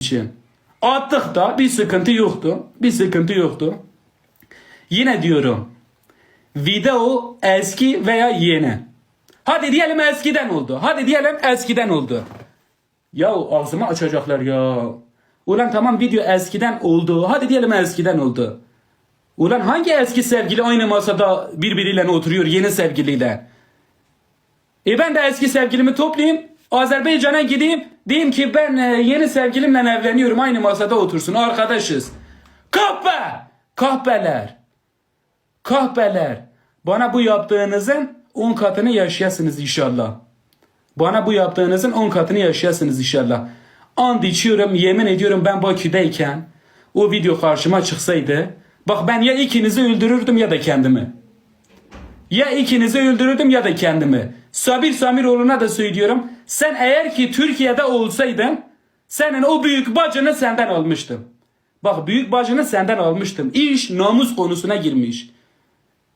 için. Attık da bir sıkıntı yoktu. Bir sıkıntı yoktu. Yine diyorum. Video eski veya yeni. Hadi diyelim eskiden oldu. Hadi diyelim eskiden oldu. Ya ağzımı açacaklar ya. Ulan tamam video eskiden oldu. Hadi diyelim eskiden oldu. Ulan hangi eski sevgili aynı masada birbiriyle oturuyor yeni sevgiliyle? E ben de eski sevgilimi toplayayım. Azerbaycan'a gideyim. Diyeyim ki ben e, yeni sevgilimle evleniyorum. Aynı masada otursun. Arkadaşız. Kahpe! Kahpeler. Kahpeler. Bana bu yaptığınızın 10 katını yaşayasınız inşallah. Bana bu yaptığınızın 10 katını yaşayasınız inşallah. And içiyorum, yemin ediyorum ben Bakü'deyken o video karşıma çıksaydı bak ben ya ikinizi öldürürdüm ya da kendimi. Ya ikinizi öldürürdüm ya da kendimi. Sabir Samiroğlu'na da söylüyorum. Sen eğer ki Türkiye'de olsaydın senin o büyük bacını senden almıştım. Bak büyük bacını senden almıştım. İş namus konusuna girmiş.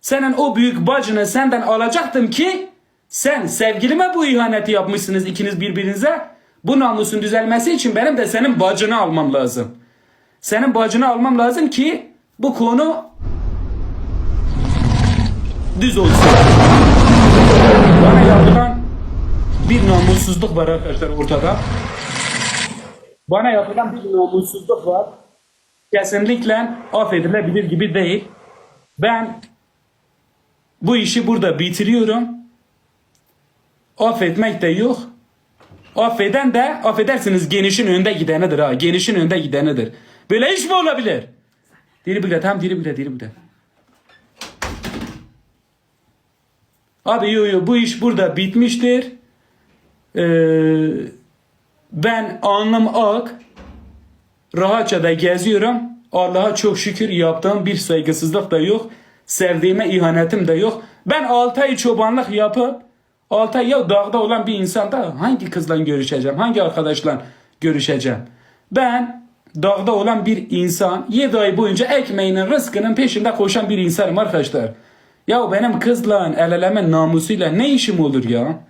Senin o büyük bacını senden alacaktım ki sen sevgilime bu ihaneti yapmışsınız ikiniz birbirinize. Bu namusun düzelmesi için benim de senin bacını almam lazım. Senin bacını almam lazım ki bu konu düz olsun. Bana yapılan bir namussuzluk var arkadaşlar ortada. Bana yapılan bir namussuzluk var. Kesinlikle affedilebilir gibi değil. Ben bu işi burada bitiriyorum. Affetmek de yok. Affeden de affedersiniz genişin önde gidenidir ha. Genişin önde gidenidir. Böyle iş mi olabilir? Diri bile tam diri bile diri bile. Abi yo yo bu iş burada bitmiştir. Ee, ben alnım ak. Rahatça da geziyorum. Allah'a çok şükür yaptığım bir saygısızlık da yok. Sevdiğime ihanetim de yok. Ben 6 ay çobanlık yapıp 6 ay ya dağda olan bir insanda hangi kızla görüşeceğim? Hangi arkadaşla görüşeceğim? Ben dağda olan bir insan 7 ay boyunca ekmeğinin rızkının peşinde koşan bir insanım arkadaşlar. Ya benim kızla el eleme namusuyla ne işim olur ya?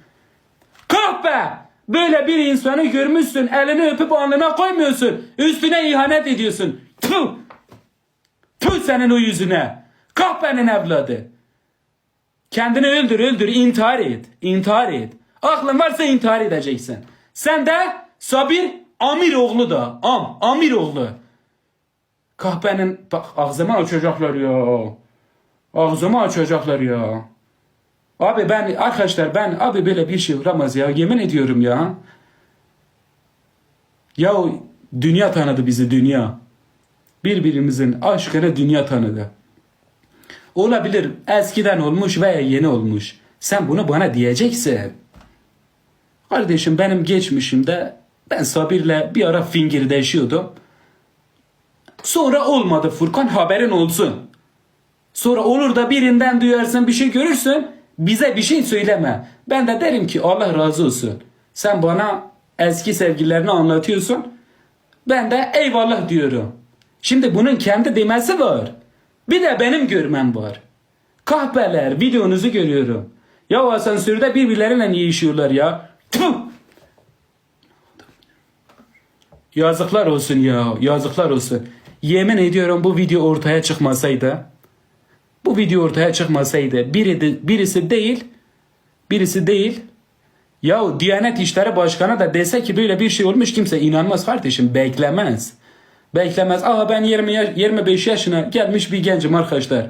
Kahpe! Böyle bir insanı görmüşsün, elini öpüp alnına koymuyorsun. Üstüne ihanet ediyorsun. Tüh! Tüh senin o yüzüne. Kahpenin evladı. Kendini öldür, öldür, intihar et. İntihar et. Aklın varsa intihar edeceksin. Sen de Sabir Amir oğlu da. Am, Amir oğlu. Kahpenin, bak ağzıma açacaklar ya. Ağzımı açacaklar ya. Abi ben arkadaşlar ben abi böyle bir şey olamaz ya. Yemin ediyorum ya. Ya dünya tanıdı bizi dünya. Birbirimizin aşkını dünya tanıdı. Olabilir eskiden olmuş veya yeni olmuş. Sen bunu bana diyeceksin. Kardeşim benim geçmişimde ben Sabir'le bir ara fingirdeşiyordum. Sonra olmadı Furkan haberin olsun. Sonra olur da birinden duyarsın bir şey görürsün bize bir şey söyleme. Ben de derim ki Allah razı olsun. Sen bana eski sevgililerini anlatıyorsun. Ben de eyvallah diyorum. Şimdi bunun kendi demesi var. Bir de benim görmem var. Kahpeler videonuzu görüyorum. Ya asansörde birbirleriyle yiyişiyorlar ya. Tüh! Yazıklar olsun ya. Yazıklar olsun. Yemin ediyorum bu video ortaya çıkmasaydı bu video ortaya çıkmasaydı biri de, birisi değil birisi değil ya Diyanet İşleri Başkanı da dese ki böyle bir şey olmuş kimse inanmaz kardeşim beklemez. Beklemez. Aha ben 20 yaş, 25 yaşına gelmiş bir gencim arkadaşlar.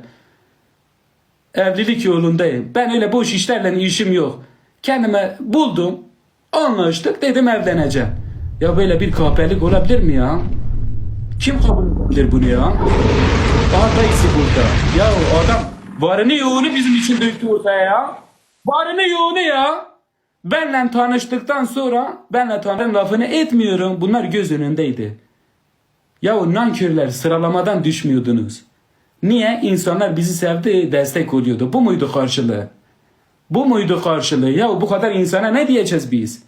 Evlilik yolundayım. Ben öyle boş işlerle işim yok. Kendime buldum. Anlaştık dedim evleneceğim. Ya böyle bir kahpelik olabilir mi ya? Kim kabul edebilir bunu ya? Daha dayısı burada. Ya adam varını yoğunu bizim için döktü ortaya ya. Varını yoğunu ya. Benle tanıştıktan sonra benle tanrım lafını etmiyorum. Bunlar göz önündeydi. Ya o nankörler sıralamadan düşmüyordunuz. Niye? İnsanlar bizi sevdi, destek oluyordu. Bu muydu karşılığı? Bu muydu karşılığı? Ya bu kadar insana ne diyeceğiz biz?